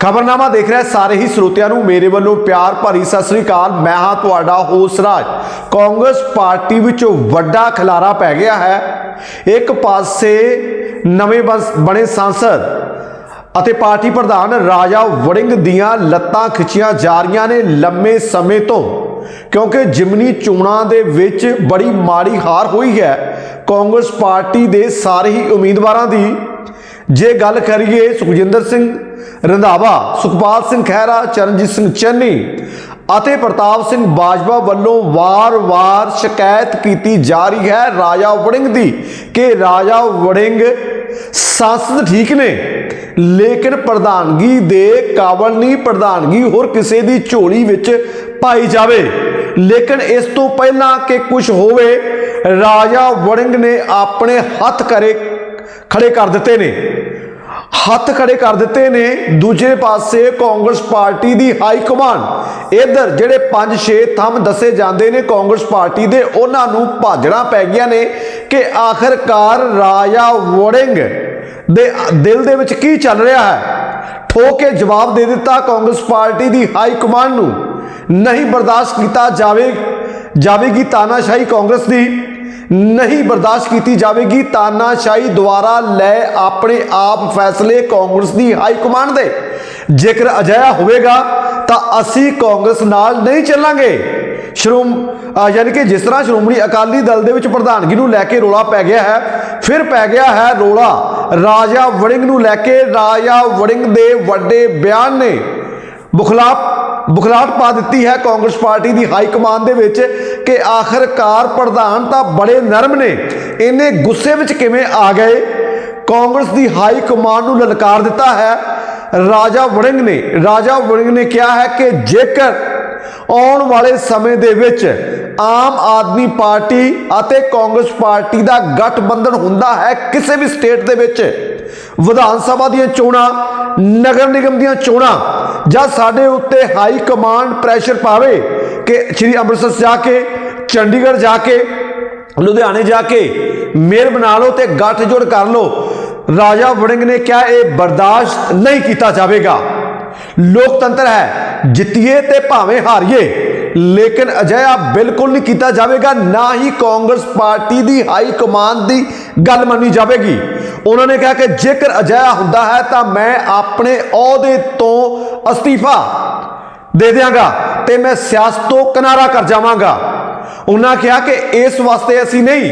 ਖਬਰਨਾਮਾ ਦੇਖ ਰਹੇ ਸਾਰੇ ਹੀ ਸਰੋਤਿਆਂ ਨੂੰ ਮੇਰੇ ਵੱਲੋਂ ਪਿਆਰ ਭਰੀ ਸਤਿ ਸ੍ਰੀ ਅਕਾਲ। ਮੈਂ ਹਾਂ ਤੁਹਾਡਾ ਹੋਸ ਰਾਜ। ਕਾਂਗਰਸ ਪਾਰਟੀ ਵਿੱਚ ਵੱਡਾ ਖਿਲਾਰਾ ਪੈ ਗਿਆ ਹੈ। ਇੱਕ ਪਾਸੇ ਨਵੇਂ ਬਣੇ ਸੰਸਦ ਅਤੇ ਪਾਰਟੀ ਪ੍ਰਧਾਨ ਰਾਜਾ ਵੜਿੰਗ ਦੀਆਂ ਲੱਤਾਂ ਖਿੱਚੀਆਂ ਜਾ ਰਹੀਆਂ ਨੇ ਲੰਮੇ ਸਮੇਂ ਤੋਂ, ਕਿਉਂਕਿ ਜਿਮਨੀ ਚੋਣਾਂ ਦੇ ਵਿੱਚ ਬੜੀ ਮਾੜੀ ਹਾਰ ਹੋਈ ਹੈ। ਕਾਂਗਰਸ ਪਾਰਟੀ ਦੇ ਸਾਰੇ ਹੀ ਉਮੀਦਵਾਰਾਂ ਦੀ ਜੇ ਗੱਲ ਕਰੀਏ ਸੁਖਜਿੰਦਰ ਸਿੰਘ ਰੰਧਾਵਾ, ਸੁਖਪਾਲ ਸਿੰਘ ਖਹਿਰਾ, ਚਰਨਜੀਤ ਸਿੰਘ ਚੰਨੀ ਅਤੇ ਪ੍ਰਤਾਪ ਸਿੰਘ ਬਾਜਵਾ ਵੱਲੋਂ ਵਾਰ-ਵਾਰ ਸ਼ਿਕਾਇਤ ਕੀਤੀ ਜਾ ਰਹੀ ਹੈ ਰਾਜਾ ਵੜਿੰਗ ਦੀ ਕਿ ਰਾਜਾ ਵੜਿੰਗ ਸੰਸਦ ਠੀਕ ਨੇ, ਲੇਕਿਨ ਪ੍ਰਧਾਨਗੀ ਦੇ ਕਾਬਲ ਨਹੀਂ ਪ੍ਰਧਾਨਗੀ ਹੋਰ ਕਿਸੇ ਦੀ ਝੋਲੀ ਵਿੱਚ ਪਾਈ ਜਾਵੇ। ਲੇਕਿਨ ਇਸ ਤੋਂ ਪਹਿਲਾਂ ਕਿ ਕੁਝ ਹੋਵੇ, ਰਾਜਾ ਵੜਿੰਗ ਨੇ ਆਪਣੇ ਹੱਥ ਕਰੇ ਖੜੇ ਕਰ ਦਿੱਤੇ ਨੇ। ਹੱਥ ਖੜੇ ਕਰ ਦਿੱਤੇ ਨੇ। ਦੂਜੇ ਪਾਸੇ ਕਾਂਗਰਸ ਪਾਰਟੀ ਦੀ ਹਾਈ ਕਮਾਂਡ। ਇਧਰ ਜਿਹੜੇ 5-6 ਥੰਮ ਦੱਸੇ ਜਾਂਦੇ ਨੇ ਕਾਂਗਰਸ ਪਾਰਟੀ ਦੇ, ਉਹਨਾਂ ਨੂੰ ਭਾਜਣਾ ਪੈ ਗਿਆ ਨੇ ਕਿ ਆਖਰਕਾਰ ਰਾਜਾ ਵੜਿੰਗ ਦੇ ਦਿਲ ਦੇ ਵਿੱਚ ਕੀ ਚੱਲ ਰਿਹਾ ਹੈ? ਠੋਕ ਕੇ ਜਵਾਬ ਦੇ ਦਿੱਤਾ ਕਾਂਗਰਸ ਪਾਰਟੀ ਦੀ ਹਾਈ ਕਮਾਂਡ ਨੂੰ। ਨਹੀਂ ਬਰਦਾਸ਼ਤ ਕੀਤਾ ਜਾਵੇ, ਜਾਵੇਗੀ ਤਾਨਾਸ਼ਾਹੀ ਕਾਂਗਰਸ ਦੀ। ਨਹੀਂ ਬਰਦਾਸ਼ਤ ਕੀਤੀ ਜਾਵੇਗੀ ਤਾਨਾਸ਼ਾਹੀ ਦੁਆਰਾ ਲੈ ਆਪਣੇ ਆਪ ਫੈਸਲੇ ਕਾਂਗਰਸ ਦੀ ਹਾਈ ਕਮਾਂਡ ਦੇ। ਜੇਕਰ ਅਜਿਹਾ ਹੋਵੇਗਾ ਤਾਂ ਅਸੀਂ ਕਾਂਗਰਸ ਨਾਲ ਨਹੀਂ ਚੱਲਾਂਗੇ। ਸ਼੍ਰੋਮ ਅ, ਯਾਨੀ ਕਿ ਜਿਸ ਤਰ੍ਹਾਂ ਸ਼੍ਰੋਮਣੀ ਅਕਾਲੀ ਦਲ ਦੇ ਵਿੱਚ ਪ੍ਰਧਾਨਗੀ ਨੂੰ ਲੈ ਕੇ ਰੋਲਾ ਪੈ ਗਿਆ ਹੈ ਫਿਰ ਪੈ ਗਿਆ ਹੈ ਰੋਲਾ। ਰਾਜਾ ਵੜਿੰਗ ਨੂੰ ਲੈ ਕੇ ਰਾਜਾ ਵੜਿੰਗ ਦੇ ਵੱਡੇ ਬਿਆਨ ਨੇ। ਬੁਖਲਾਪ ਬੁਖਲਾਟ ਪਾ ਦਿੱਤੀ ਹੈ ਕਾਂਗਰਸ ਪਾਰਟੀ ਦੀ ਹਾਈ ਕਮਾਨ ਦੇ ਵਿੱਚ ਕਿ ਆਖਰਕਾਰ ਪ੍ਰਧਾਨ ਤਾਂ ਬੜੇ ਨਰਮ ਨੇ। ਇੰਨੇ ਗੁੱਸੇ ਵਿੱਚ ਕਿਵੇਂ ਆ ਗਏ? ਕਾਂਗਰਸ ਦੀ ਹਾਈ ਕਮਾਨ ਨੂੰ ਲਲਕਾਰ ਦਿੱਤਾ ਹੈ। ਰਾਜਾ ਵੜਿੰਗ ਨੇ, ਰਾਜਾ ਵੜਿੰਗ ਨੇ ਕਿਹਾ ਹੈ ਕਿ ਜੇਕਰ ਆਉਣ ਵਾਲੇ ਸਮੇਂ ਦੇ ਵਿੱਚ ਆਮ ਆਦਮੀ ਪਾਰਟੀ ਅਤੇ ਕਾਂਗਰਸ ਪਾਰਟੀ ਦਾ ਗਠਬੰਧਨ ਹੁੰਦਾ ਹੈ ਕਿਸੇ ਵੀ ਸਟੇਟ ਦੇ ਵਿੱਚ ਵਿਧਾਨ ਸਭਾ ਦੀਆਂ ਚੋਣਾਂ, ਨਗਰ ਨਿਗਮ ਦੀਆਂ ਚੋਣਾਂ, ਜਾਂ ਸਾਡੇ ਉੱਤੇ ਹਾਈ ਕਮਾਂਡ ਪ੍ਰੈਸ਼ਰ ਪਾਵੇ ਕਿ ਸ੍ਰੀ ਅੰਮ੍ਰਿਤਸਰ ਜਾ ਕੇ, ਚੰਡੀਗੜ੍ਹ ਜਾ ਕੇ, ਲੁਧਿਆਣੇ ਜਾ ਕੇ ਮੇਲ ਬਣਾ ਲਓ ਤੇ ਗੱਠਜੋੜ ਕਰ ਲਓ, ਰਾਜਾ ਵੜਿੰਗ ਨੇ ਕਿਹਾ ਇਹ ਬਰਦਾਸ਼ਤ ਨਹੀਂ ਕੀਤਾ ਜਾਵੇਗਾ। ਲੋਕਤੰਤਰ ਹੈ, ਜਿੱਤੀਏ ਤੇ ਭਾਵੇਂ ਹਾਰੀਏ। ਲੇਕਿਨ ਅਜਿਹਾ ਬਿਲਕੁਲ ਨਹੀਂ ਕੀਤਾ ਜਾਵੇਗਾ, ਨਾ ਹੀ ਕਾਂਗਰਸ ਪਾਰਟੀ ਦੀ ਹਾਈ ਕਮਾਂਡ ਦੀ ਗੱਲ ਮੰਨੀ ਜਾਵੇਗੀ। ਉਹਨਾਂ ਨੇ ਕਿਹਾ ਕਿ ਜੇਕਰ ਅਜਿਹਾ ਹੁੰਦਾ ਹੈ ਤਾਂ ਮੈਂ ਆਪਣੇ ਅਹੁਦੇ ਤੋਂ ਅਸਤੀਫਾ ਦੇ ਦਿਆਂਗਾ ਤੇ ਮੈਂ ਸਿਆਸਤ ਤੋਂ ਕਿਨਾਰਾ ਕਰ ਜਾਵਾਂਗਾ। ਉਹਨਾਂ ਕਿਹਾ ਕਿ ਇਸ ਵਾਸਤੇ ਅਸੀਂ ਨਹੀਂ,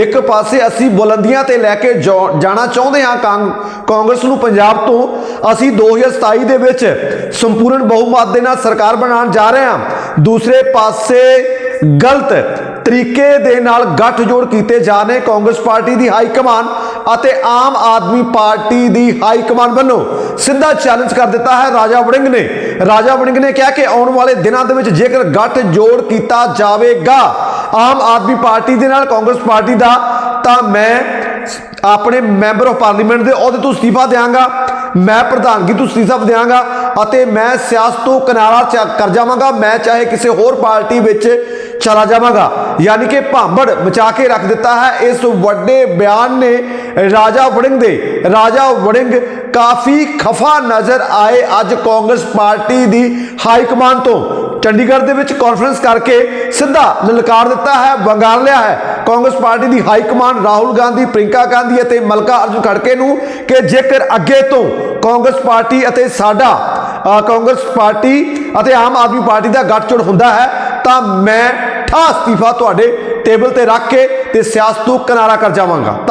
ਇੱਕ ਪਾਸੇ ਅਸੀਂ ਬੁਲੰਦੀਆਂ ਤੇ ਲੈ ਕੇ ਜਾ- ਜਾਣਾ ਚਾਹੁੰਦੇ ਹਾਂ ਕਾਂ- ਕਾਂਗਰਸ ਨੂੰ ਪੰਜਾਬ ਤੋਂ। ਅਸੀਂ 2027 ਦੇ ਵਿੱਚ ਸੰਪੂਰਨ ਬਹੁਮਤ ਦੇ ਨਾਲ ਸਰਕਾਰ ਬਣਾਉਣ ਜਾ ਰਹੇ ਹਾਂ। ਦੂਸਰੇ ਪਾਸੇ ਗਲਤ ਤਰੀਕੇ ਦੇ ਨਾਲ ਗੱਠਜੋੜ ਕੀਤੇ ਜਾ ਰਹੇ ਕਾਂਗਰਸ ਪਾਰਟੀ ਦੀ ਹਾਈ ਕਮਾਨ ਅਤੇ ਆਮ ਆਦਮੀ ਪਾਰਟੀ ਦੀ ਹਾਈ ਕਮਾਨ ਵੱਲੋਂ ਸਿੱਧਾ ਚੈਲੰਜ ਕਰ ਦਿੱਤਾ ਹੈ ਰਾਜਾ ਵੜਿੰਗ ਨੇ। ਰਾਜਾ ਵੜਿੰਗ ਨੇ ਕਿਹਾ ਕਿ ਆਉਣ ਵਾਲੇ ਦਿਨਾਂ ਦੇ ਵਿੱਚ ਜੇਕਰ ਗੱਠਜੋੜ ਕੀਤਾ ਜਾਵੇਗਾ ਆਮ ਆਦਮੀ ਪਾਰਟੀ ਦੇ ਨਾਲ ਕਾਂਗਰਸ ਪਾਰਟੀ ਦਾ, ਤਾਂ ਮੈਂ ਆਪਣੇ ਮੈਂਬਰ ਆਫ ਪਾਰਲੀਮੈਂਟ ਦੇ ਅਹੁਦੇ ਤੋਂ ਅਸਤੀਫਾ ਦਿਆਂਗਾ, ਮੈਂ ਪ੍ਰਧਾਨਗੀ ਤੋਂ ਅਸਤੀਫਾ ਦਿਆਂਗਾ ਅਤੇ ਮੈਂ ਸਿਆਸਤ ਤੋਂ ਕਿਨਾਰਾ ਚ- ਕਰ ਜਾਵਾਂਗਾ। ਮੈਂ ਚਾਹੇ ਕਿਸੇ ਹੋਰ ਪਾਰਟੀ ਵਿੱਚ ਚਲਾ ਜਾਵਾਂਗਾ। ਯਾਨੀ ਕਿ ਭਾਂਬੜ ਮਚਾ ਕੇ ਰੱਖ ਦਿੱਤਾ ਹੈ। ਇਸ ਵੱਡੇ ਬਿਆਨ ਨੇ ਰਾਜਾ ਵੜਿੰਗ ਦੇ, ਰਾਜਾ ਵੜਿੰਗ ਕਾਫੀ ਖਫਾ ਨਜ਼ਰ ਆਏ ਅੱਜ ਕਾਂਗਰਸ ਪਾਰਟੀ ਦੀ ਹਾਈ ਕਮਾਂਡ ਤੋਂ। ਚੰਡੀਗੜ੍ਹ ਦੇ ਵਿੱਚ ਕਾਨਫਰੰਸ ਕਰਕੇ ਸਿੱਧਾ ਲਲਕਾਰ ਦਿੱਤਾ ਹੈ, ਵੰਗਾਰ ਲਿਆ ਹੈ। ਕਾਂਗਰਸ ਪਾਰਟੀ ਦੀ ਹਾਈ ਕਮਾਂਡ ਰਾਹੁਲ ਗਾਂਧੀ ਪ੍ਰਿੰਕਾ ਗਾਂਧੀ ਅਤੇ ਮਲਕਾ ਅਰਜੁਨ ਖੜਕੇ ਨੂੰ ਕਿ ਜੇਕਰ ਅੱਗੇ ਤੋਂ ਕਾਂਗਰਸ ਪਾਰਟੀ ਅਤੇ ਸਾਡਾ ਕਾਂਗਰਸ ਪਾਰਟੀ ਅਤੇ ਆਮ ਆਦਮੀ ਪਾਰਟੀ ਦਾ ਗੱਠਜੋੜ ਹੁੰਦਾ ਹੈ, ਤਾਂ ਮੈਂ ਠਾ ਅਸਤੀਫਾ ਤੁਹਾਡੇ ਟੇਬਲ ਤੇ ਰੱਖ ਕੇ ਤੇ ਸਿਆਸਤ ਤੋਂ ਕਿਨਾਰਾ ਕਰ ਜਾਵਾਂਗਾ। ਧੰਨ-